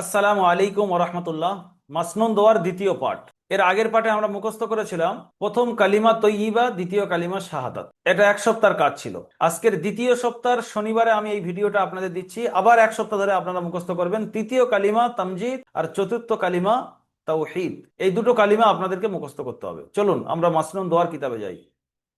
আসসালামু আলাইকুম ওরহমতুল্লাহ মাসনুন দোয়ার দ্বিতীয় পাঠ। এর আগের পাঠে আমরা মুখস্থ করেছিলাম, প্রথম কালিমা তৈয়িবা, দ্বিতীয় কালিমা শাহাদাত। এটা এক সপ্তাহের কাজ ছিল। আজকের দ্বিতীয় সপ্তাহের শনিবারে আমি এই ভিডিওটা আপনাদের দিচ্ছি। আবার এক সপ্তাহ ধরে আপনারা মুখস্থ করবেন। তৃতীয় কালিমা তামজিদ আর চতুর্থ কালিমা তাওহীদ। এই দুটো কালিমা আপনাদেরকে মুখস্থ করতে হবে। চলুন, আমরা মাসনুন দোয়ার কিতাবে যাই।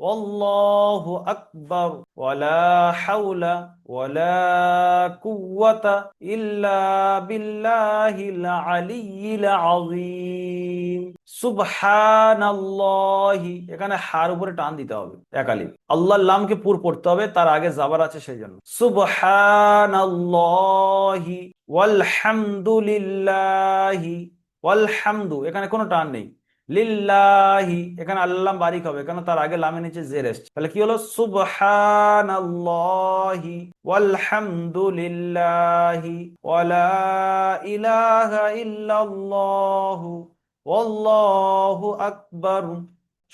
والله أكبر ولا حول ولا قوة إلا بالله العلي العظيم সুবহান এখানে হার উপরে টান দিতে হবে একালি আল্লাহর লামকে পুর পড়তে হবে তার আগে জাবার আছে সেই জন্য সুবহান ওয়ালহামদুলিল্লাহি ওয়ালহামদু এখানে কোনো টান নেই লিল্লাহি, এখানে আল্লাহ বারিক হবে কেন তার আগে লামে নিচে জের এসছে। তাহলে কি হলো? সুবহান আল্লাহি ওয়ালহামদুলিল্লাহি ওয়ালা ইলাহা ইল্লাল্লাহু অল্লাহু আকবার।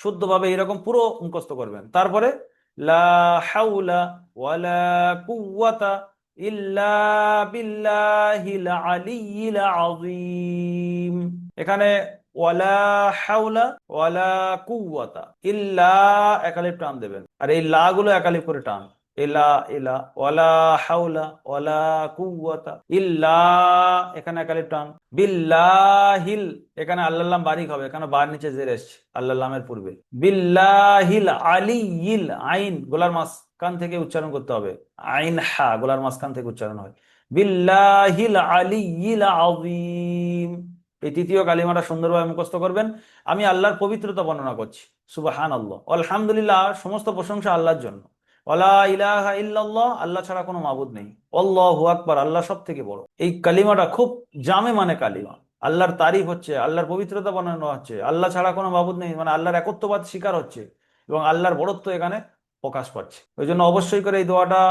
শুদ্ধভাবে এরকম পুরো মুখস্থ করবেন। তারপরে, লা হাউলা ওয়ালা কুওয়াতা ইল্লা বিল্লাহিল আলিয়্যিল আযীম। এখানে ইল্লা একালিফ টান দেবেন। আর এই লা গুলো টান। ইলা ইলা হাউলা ওয়ালা কুওয়াতা, ইল্লা এখানে টান। এখানে আল্লাহ বারিক হবে এখানে বার নিচে জের এসছে আল্লাহ পূর্বে। বিল্লাহিল আলিয়িল আইন, গোলার মাস কান থেকে উচ্চারণ করতে হবে। আইন হা গোলার মাস কান থেকে উচ্চারণ হয়। বিল্লাহিল আলিয়িল আযীম। এই তৃতীয় কালিমাটা সুন্দরভাবে মুখস্থ করবেন। আমি আল্লাহর পবিত্রতা বর্ণনা করছি। সুবাহান আল্লাহ আলহামদুলিল্লাহ, সমস্ত প্রশংসা আল্লাহর জন্য। ওলা ইলাহা ইল্লাল্লাহ, আল্লাহ ছাড়া কোনো মাবুদ নেই। অল্লাহু আকবার, আল্লাহ সব থেকে বড়। এই কালিমাটা খুব জামে মানে কালিমা। আল্লাহর তারিফ হচ্ছে, আল্লাহর পবিত্রতা বর্ণনা হচ্ছে, আল্লাহ ছাড়া কোনো মাবুদ নেই মানে আল্লাহর একত্ববাদ স্বীকার হচ্ছে এবং আল্লাহর বড়ত্ব এখানে প্রকাশ পাচ্ছে। ওই জন্য অবশ্যই করে এই দোয়াটা,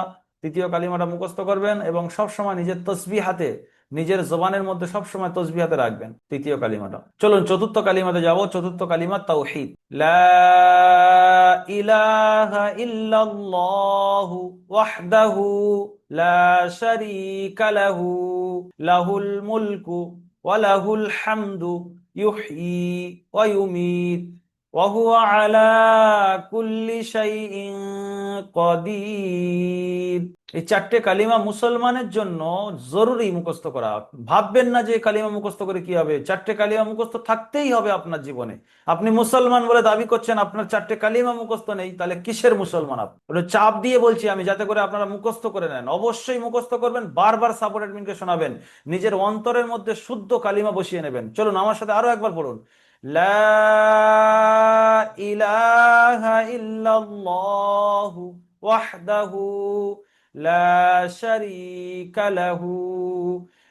তৃতীয় কালিমাটা মুখস্থ করবেন এবং সবসময় নিজের তসবি হাতে নিজের জবানের মধ্যে সবসময় তসবি হাতে রাখবেন। তৃতীয় কালিমাটা। চলুন, চতুর্থ কালিমাতে যাব। চতুর্থ কালিমা তাওহীদ। ইলাহা ইল্লাল্লাহু ওয়াহদাহু লা শারীকা লাহু, লাহুল মুলকু ওয়া লাহুল হামদু, ইউহয়ী ওয়া ইউমীত, ওয়া আলা কুল্লি শাইইন এই চারটে কালিমা মুসলমানের জন্য জরুরি মুখস্থ করা। ভাববেন না যে কালিমা মুখস্থ করে কি হবে। চারটে কালিমা মুখস্থ থাকতেই হবে আপনার জীবনে। আপনি মুসলমান বলে দাবি করছেন, আপনার চারটে কালিমা মুখস্থ নেই, তাহলে কিসের মুসলমান আপনি? চাপ দিয়ে বলছি আমি, যাতে করে আপনারা মুখস্থ করে নেন। অবশ্যই মুখস্থ করবেন, বারবার সাপোর্ট অ্যাডমিনকে শোনাবেন, নিজের অন্তরের মধ্যে শুদ্ধ কালিমা বসিয়ে নেবেন। চলুন আমার সাথে আরও একবার পড়ুন। লা ইলাহা ইল্লাল্লাহু ওয়াহদাহু লাহু,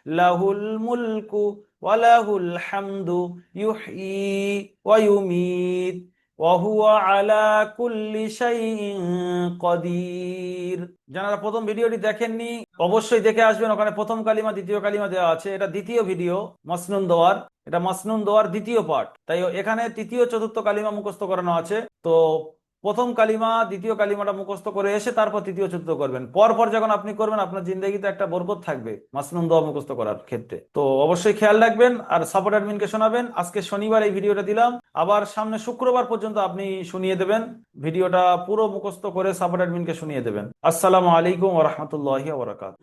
লাহুল মুলকু ওয়া লাহুল হামদু ইউহয়ী ওয়া ইউমীত, ওয়া হুয়া আলা কুল্লি কদির। যারা প্রথম ভিডিওটি দেখেননি, অবশ্যই দেখে আসবেন। ওখানে প্রথম কালিমা, দ্বিতীয় কালিমা দেওয়া আছে। এটা দ্বিতীয় ভিডিও, মাসনুন দোয়ার। এটা মাসনুন দোয়ার দ্বিতীয় পার্ট তাই এখানে তৃতীয়, চতুর্থ কালিমা মুখস্থ করানো আছে। তো প্রথম কালিমা, দ্বিতীয় কালিমাটা মুখস্থ করে এসে তারপর তৃতীয়, চতুর্থ করবেন। পর পর যখন আপনি করবেন, আপনার জিন্দগিতে একটা বরকত থাকবে, মাসনুন দোয়া মুখস্থ করার ক্ষেত্রে। তো অবশ্যই খেয়াল রাখবেন আর সাপোর্ট অ্যাডমিনকে শোনাবেন। আজকে শনিবার এই ভিডিওটা দিলাম। আবার সামনে শুক্রবার পর্যন্ত আপনি শুনিয়ে দেবেন। ভিডিওটা পুরো মুখস্থ করে সাপোর্ট অ্যাডমিনকে শুনিয়ে দেবেন। আসসালামু আলাইকুম ওরহমতুল্লাহি ওবরাকাত